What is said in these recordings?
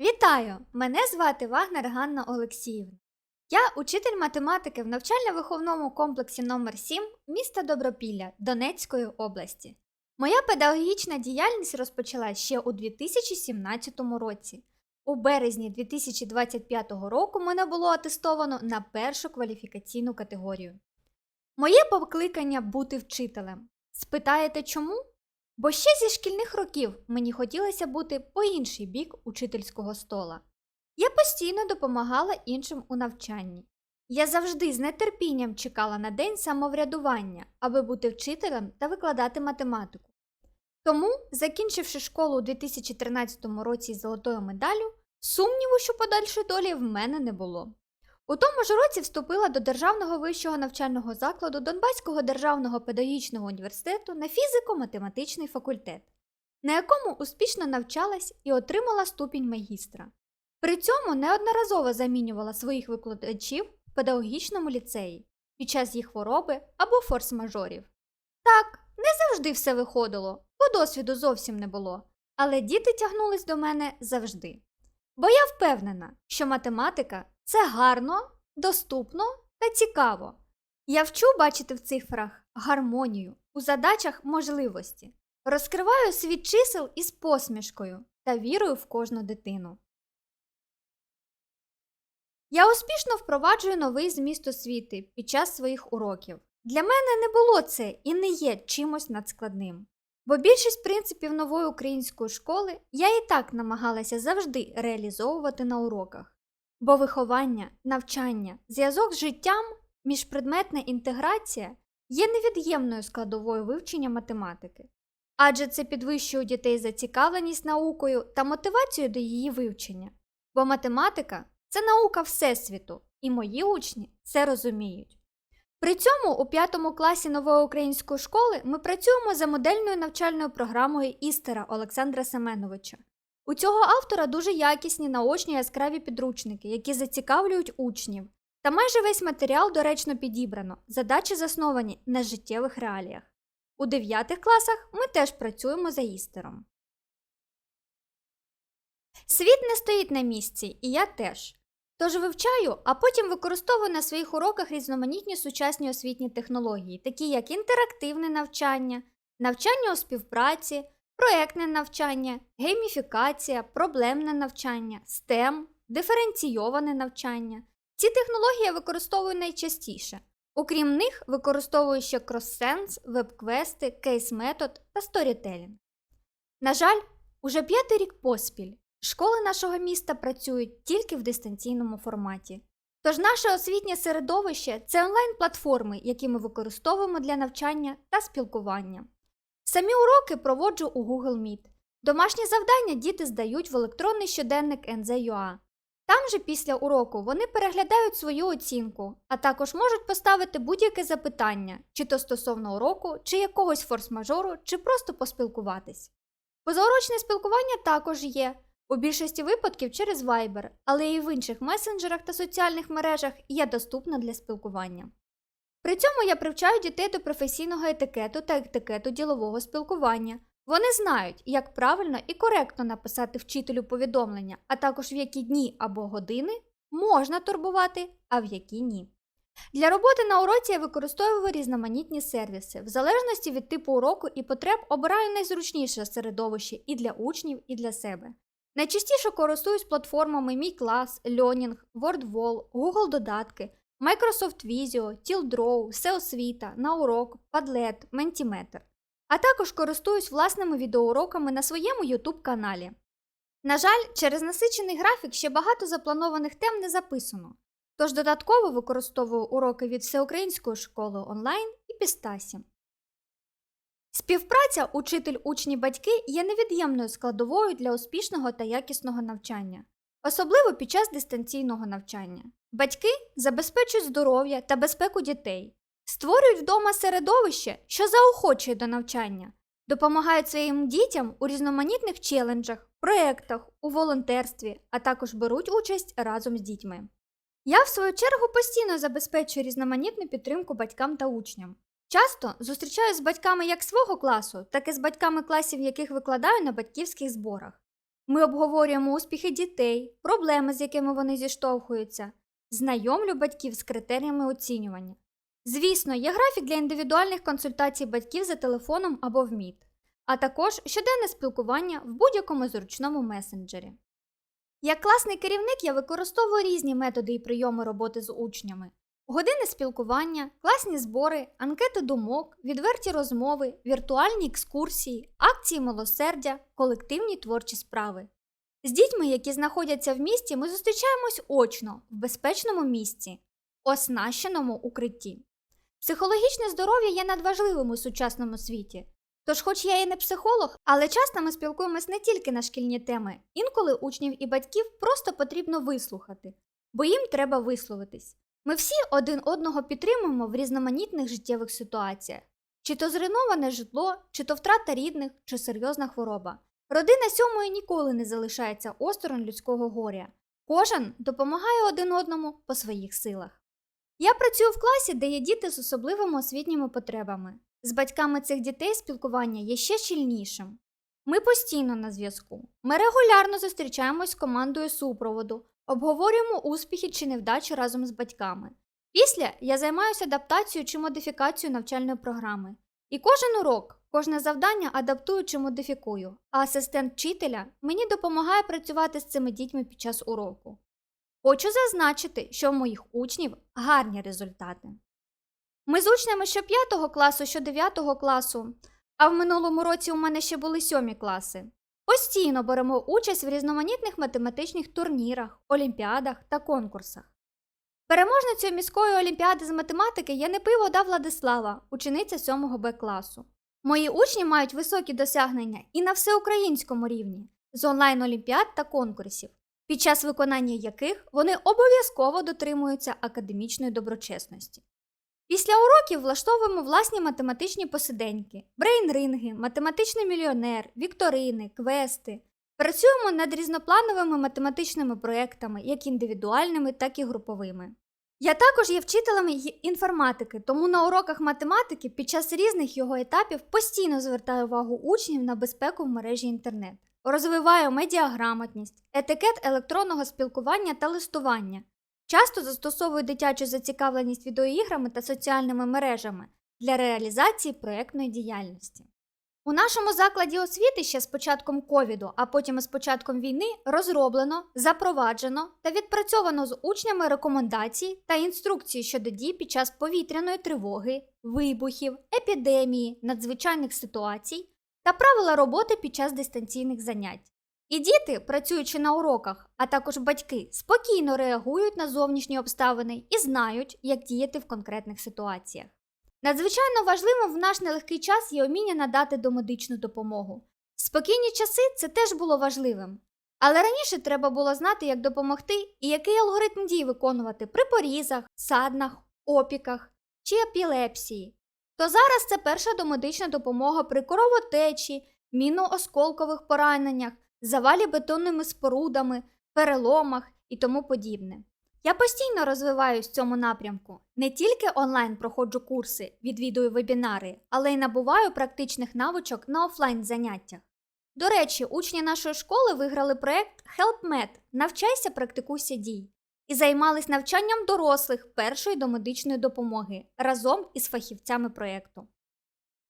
Вітаю! Мене звати Вагнер Ганна Олексіївна. Я учитель математики в навчально-виховному комплексі номер 7 міста Добропілля Донецької області. Моя педагогічна діяльність розпочалась ще у 2017 році. У березні 2025 року мене було атестовано на першу кваліфікаційну категорію. Моє покликання бути вчителем. Спитаєте чому? Бо ще зі шкільних років мені хотілося бути по інший бік учительського стола. Я постійно допомагала іншим у навчанні. Я завжди з нетерпінням чекала на день самоврядування, аби бути вчителем та викладати математику. Тому, закінчивши школу у 2013 році з золотою медаллю, сумніву, що подальшої долі в мене не було. У тому ж році вступила до Державного вищого навчального закладу Донбаського державного педагогічного університету на фізико-математичний факультет, на якому успішно навчалась і отримала ступінь магістра. При цьому неодноразово замінювала своїх викладачів в педагогічному ліцеї під час їх хвороби або форс-мажорів. Так, не завжди все виходило, бо досвіду зовсім не було, але діти тягнулись до мене завжди. Бо я впевнена, що математика це гарно, доступно та цікаво. Я вчу бачити в цифрах гармонію у задачах можливості, розкриваю світ чисел із посмішкою та вірою в кожну дитину. Я успішно впроваджую новий зміст освіти під час своїх уроків. Для мене не було це і не є чимось надскладним. Бо більшість принципів нової української школи я і так намагалася завжди реалізовувати на уроках. Бо виховання, навчання, зв'язок з життям, міжпредметна інтеграція є невід'ємною складовою вивчення математики. Адже це підвищує у дітей зацікавленість наукою та мотивацію до її вивчення. Бо математика це наука Всесвіту, і мої учні це розуміють. При цьому у п'ятому класі нової української школи ми працюємо за модельною навчальною програмою Істера Олександра Семеновича. У цього автора дуже якісні наочні яскраві підручники, які зацікавлюють учнів. Та майже весь матеріал доречно підібрано, задачі засновані на життєвих реаліях. У дев'ятих класах ми теж працюємо за істером. Світ не стоїть на місці, і я теж. Тож вивчаю, а потім використовую на своїх уроках різноманітні сучасні освітні технології, такі як інтерактивне навчання, навчання у співпраці, проектне навчання, гейміфікація, проблемне навчання, STEM, диференційоване навчання. Ці технології я використовую найчастіше. Окрім них, використовую ще кроссенс, веб-квести, кейс-метод та сторітелінг. На жаль, уже п'ятий рік поспіль школи нашого міста працюють тільки в дистанційному форматі. Тож наше освітнє середовище це онлайн-платформи, які ми використовуємо для навчання та спілкування. Самі уроки проводжу у Google Meet. Домашні завдання діти здають в електронний щоденник NZ.UA. Там же після уроку вони переглядають свою оцінку, а також можуть поставити будь-яке запитання, чи то стосовно уроку, чи якогось форс-мажору, чи просто поспілкуватись. Позаурочне спілкування також є. У більшості випадків через Viber, але і в інших месенджерах та соціальних мережах є доступна для спілкування. При цьому я привчаю дітей до професійного етикету та етикету ділового спілкування. Вони знають, як правильно і коректно написати вчителю повідомлення, а також в які дні або години можна турбувати, а в які ні. Для роботи на уроці я використовую різноманітні сервіси. В залежності від типу уроку і потреб обираю найзручніше середовище і для учнів, і для себе. Найчастіше користуюсь платформами Мій клас, Learning, WordWall, Google Додатки, Microsoft Visio, TillDraw, Всеосвіта, Наурок, Padlet, Mentimeter. А також користуюсь власними відеоуроками на своєму YouTube каналі. На жаль, через насичений графік ще багато запланованих тем не записано, тож додатково використовую уроки від Всеукраїнської школи онлайн і Пістасі. Співпраця учитель учні батьки є невід'ємною складовою для успішного та якісного навчання, особливо під час дистанційного навчання. Батьки забезпечують здоров'я та безпеку дітей, створюють вдома середовище, що заохочує до навчання, допомагають своїм дітям у різноманітних челенджах, проєктах, у волонтерстві, а також беруть участь разом з дітьми. Я, в свою чергу, постійно забезпечую різноманітну підтримку батькам та учням. Часто зустрічаюсь з батьками як свого класу, так і з батьками класів, яких викладаю на батьківських зборах. Ми обговорюємо успіхи дітей, проблеми, з якими вони зіштовхуються, знайомлю батьків з критеріями оцінювання. Звісно, є графік для індивідуальних консультацій батьків за телефоном або в МІД, а також щоденне спілкування в будь-якому зручному месенджері. Як класний керівник я використовую різні методи і прийоми роботи з учнями: години спілкування, класні збори, анкети думок, відверті розмови, віртуальні екскурсії, акції милосердя, колективні творчі справи. З дітьми, які знаходяться в місті, ми зустрічаємось очно, в безпечному місці, оснащеному укритті. Психологічне здоров'я є надважливим у сучасному світі. Тож, хоч я і не психолог, але часто ми спілкуємось не тільки на шкільні теми, інколи учнів і батьків просто потрібно вислухати, бо їм треба висловитись. Ми всі один одного підтримуємо в різноманітних життєвих ситуаціях: чи то зруйноване житло, чи то втрата рідних, чи серйозна хвороба. Родина сьомої ніколи не залишається осторонь людського горя. Кожен допомагає один одному по своїх силах. Я працюю в класі, де є діти з особливими освітніми потребами. З батьками цих дітей спілкування є ще щільнішим. Ми постійно на зв'язку. Ми регулярно зустрічаємось з командою супроводу, обговорюємо успіхи чи невдачі разом з батьками. Після я займаюся адаптацією чи модифікацією навчальної програми. І кожен урок, кожне завдання адаптую чи модифікую, а асистент вчителя мені допомагає працювати з цими дітьми під час уроку. Хочу зазначити, що в моїх учнів гарні результати. Ми з учнями що 5 класу, що 9 класу, а в минулому році у мене ще були 7 класи. Постійно беремо участь в різноманітних математичних турнірах, олімпіадах та конкурсах. Переможницею міської олімпіади з математики є Непивода Владислава, учениця 7 Б класу. Мої учні мають високі досягнення і на всеукраїнському рівні з онлайн-олімпіад та конкурсів, під час виконання яких вони обов'язково дотримуються академічної доброчесності. Після уроків влаштовуємо власні математичні посиденьки, брейнринги, математичний мільйонер, вікторини, квести. Працюємо над різноплановими математичними проєктами, як індивідуальними, так і груповими. Я також є вчителем інформатики, тому на уроках математики під час різних його етапів постійно звертаю увагу учнів на безпеку в мережі інтернет. Розвиваю медіаграмотність, етикет електронного спілкування та листування. Часто застосовую дитячу зацікавленість відеоіграми та соціальними мережами для реалізації проєктної діяльності. У нашому закладі освіти ще з початком ковіду, а потім і з початком війни розроблено, запроваджено та відпрацьовано з учнями рекомендації та інструкції щодо дій під час повітряної тривоги, вибухів, епідемії, надзвичайних ситуацій та правила роботи під час дистанційних занять. І діти, працюючи на уроках, а також батьки, спокійно реагують на зовнішні обставини і знають, як діяти в конкретних ситуаціях. Надзвичайно важливим в наш нелегкий час є вміння надати домедичну допомогу. В спокійні часи це теж було важливим. Але раніше треба було знати, як допомогти і який алгоритм дій виконувати при порізах, саднах, опіках чи епілепсії. То зараз це перша домедична допомога при кровотечі, мінно-осколкових пораненнях, завалі бетонними спорудами, переломах і тому подібне. Я постійно розвиваюсь в цьому напрямку. Не тільки онлайн проходжу курси, відвідую вебінари, але й набуваю практичних навичок на офлайн заняттях. До речі, учні нашої школи виграли проєкт HelpMed Навчайся, практикуйся дій і займались навчанням дорослих першої домедичної допомоги разом із фахівцями проєкту.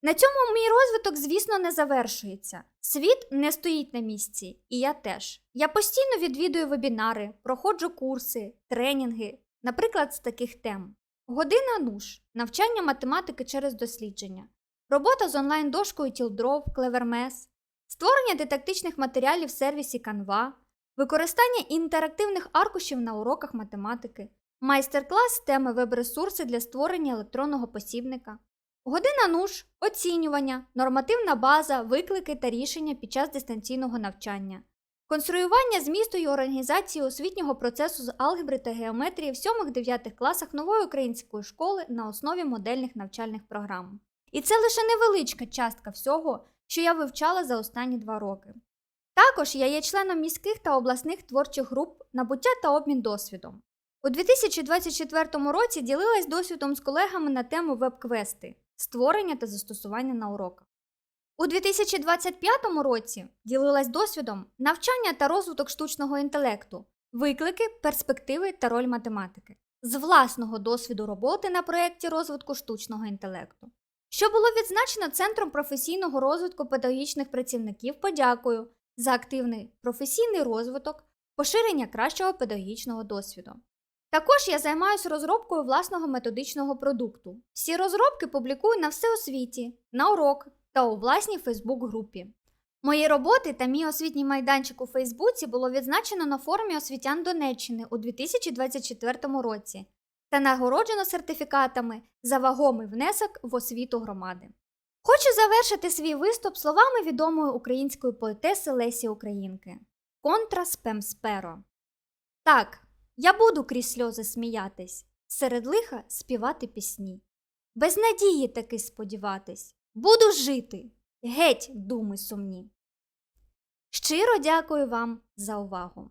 На цьому мій розвиток, звісно, не завершується. Світ не стоїть на місці, і я теж. Я постійно відвідую вебінари, проходжу курси, тренінги, наприклад, з таких тем: година НУШ, навчання математики через дослідження, робота з онлайн-дошкою Тілдров, Клевермес, створення дидактичних матеріалів в сервісі Canva, використання інтерактивних аркушів на уроках математики, майстер-клас теми веб-ресурси для створення електронного посібника. Година НУШ, оцінювання, нормативна база, виклики та рішення під час дистанційного навчання, конструювання змісту і організації освітнього процесу з алгебри та геометрії в 7-9 класах нової української школи на основі модельних навчальних програм. І це лише невеличка частка всього, що я вивчала за останні два роки. Також я є членом міських та обласних творчих груп набуття та обмін досвідом. У 2024 році ділилась досвідом з колегами на тему веб-квести, створення та застосування на уроках. У 2025 році ділилась досвідом навчання та розвиток штучного інтелекту, виклики, перспективи та роль математики з власного досвіду роботи на проєкті розвитку штучного інтелекту. Що було відзначено Центром професійного розвитку педагогічних працівників, подякую за активний професійний розвиток, поширення кращого педагогічного досвіду. Також я займаюся розробкою власного методичного продукту. Всі розробки публікую на всеосвіті, на урок та у власній Фейсбук-групі. Мої роботи та мій освітній майданчик у Фейсбуці було відзначено на форумі освітян Донеччини у 2024 році та нагороджено сертифікатами за вагомий внесок в освіту громади. Хочу завершити свій виступ словами відомої української поетеси Лесі Українки Контра спемсперо. Так, я буду крізь сльози сміятись, серед лиха співати пісні. Без надії таки сподіватись, буду жити, геть думи сумні. Щиро дякую вам за увагу!